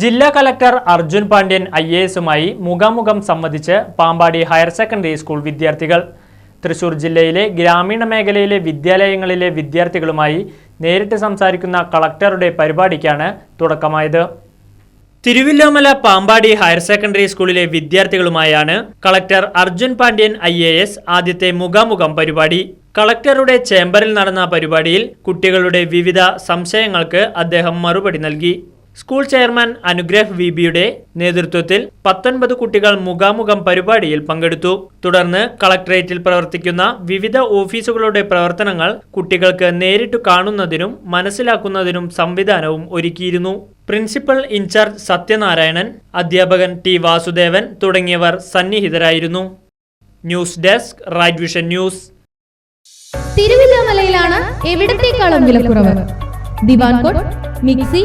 ജില്ലാ collector Arjun Pandian I A എസുമായി മുഖാമുഖം സംവദിച്ച് പാമ്പാടി ഹയർ സെക്കൻഡറി സ്കൂൾ വിദ്യാർത്ഥികൾ. തൃശൂർ ജില്ലയിലെ ഗ്രാമീണ മേഖലയിലെ വിദ്യാലയങ്ങളിലെ വിദ്യാർത്ഥികളുമായി നേരിട്ട് സംസാരിക്കുന്ന കളക്ടറുടെ പരിപാടിക്കാണ് തുടക്കമായത്. തിരുവില്ലോമല പാമ്പാടി ഹയർ സെക്കൻഡറി സ്കൂളിലെ വിദ്യാർത്ഥികളുമായാണ് collector Arjun Pandian I A S ആദ്യത്തെ മുഖാമുഖം പരിപാടി. കളക്ടറുടെ ചേംബറിൽ നടന്ന പരിപാടിയിൽ കുട്ടികളുടെ വിവിധ സംശയങ്ങൾക്ക് അദ്ദേഹം മറുപടി നൽകി. സ്കൂൾ ചെയർമാൻ അനുഗ്രഹ് വി ബിയുടെ നേതൃത്വത്തിൽ പത്തൊൻപത് കുട്ടികൾ മുഖാമുഖം പരിപാടിയിൽ പങ്കെടുത്തു. തുടർന്ന് കളക്ടറേറ്റിൽ പ്രവർത്തിക്കുന്ന വിവിധ ഓഫീസുകളുടെ പ്രവർത്തനങ്ങൾ കുട്ടികൾക്ക് നേരിട്ട് കാണുന്നതിനും മനസ്സിലാക്കുന്നതിനും സംവിധാനവും ഒരുക്കിയിരുന്നു. പ്രിൻസിപ്പൽ ഇൻചാർജ് സത്യനാരായണൻ അധ്യാപകൻ ടി വാസുദേവൻ തുടങ്ങിയവർ സന്നിഹിതരായിരുന്നു. News desk right news. തിരുവല്ലാമലയിലാണ് എവിടത്തേക്കാളും വിലക്കുറവ് ദിവാൻകോട്ട് mixie